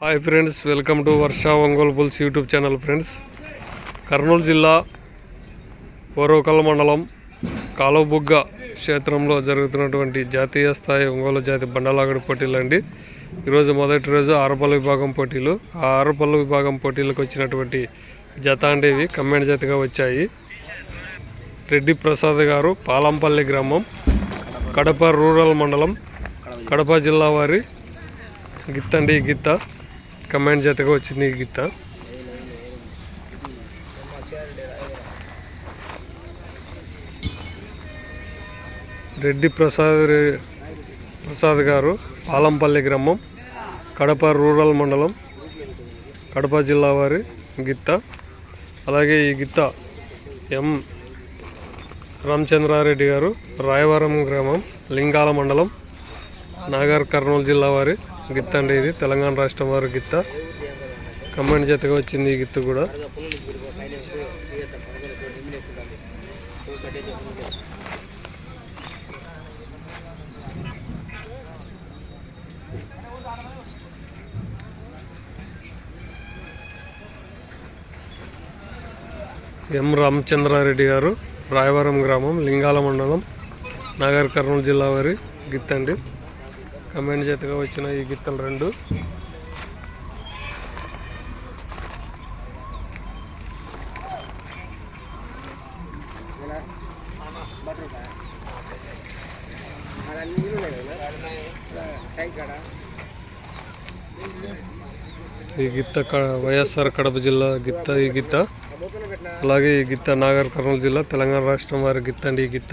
Hi friends welcome to Varsha Ongole pulls YouTube channel friends Kurnool జిల్లా ఓరోకల్ మండలం కాలువబుగ్గ క్షేత్రంలో జరుగుతున్నటువంటి జాతీయ స్థాయి ఒంగోలు జాతి బండలాగడి పోటీలు అండి. ఈరోజు మొదటి రోజు ఆరుపల్లి విభాగం పోటీలు. ఆ ఆరుపల్లి విభాగం పోటీలకు వచ్చినటువంటి జత అంటే ఇవి. కమ్మెంట్ జతగా వచ్చాయి. రెడ్డి ప్రసాద్ గారు పాలంపల్లి గ్రామం కడప రూరల్ మండలం కడప జిల్లా వారి గిత్తండి గిత్త. కమాండ్ జతగా వచ్చింది ఈ గిత్త రెడ్డి ప్రసాద్ రె- ప్రసాద్ గారు పాలంపల్లి గ్రామం కడప రూరల్ మండలం కడప జిల్లా వారి గిత్త అలాగే ఈ గిత్త ఎం రామచంద్రారెడ్డి గారు రాయవరం గ్రామం లింగాల మండలం నాగర్ కర్నూలు జిల్లా వారి గిత్త అండి ఇది. తెలంగాణ రాష్ట్రం వారి గిత్త. కమాండ్ జతగా వచ్చింది ఈ గిత్త కూడా. ఎం రామచంద్రారెడ్డి గారు రాయవరం గ్రామం లింగాల మండలం నాగర్ కర్నూలు జిల్లా వారి గిత్తండి కమెంట్ చేతగా వచ్చిన ఈ గిత్తలు రెండు. ఈ గిత్త క- వైఎస్ఆర్ కడప జిల్లా గిత్త ఈ గిత్త. అలాగే ఈ గిత్త నాగర్ కర్నూలు జిల్లా తెలంగాణ రాష్ట్రం వారి గిత్త అండి ఈ గిత్త.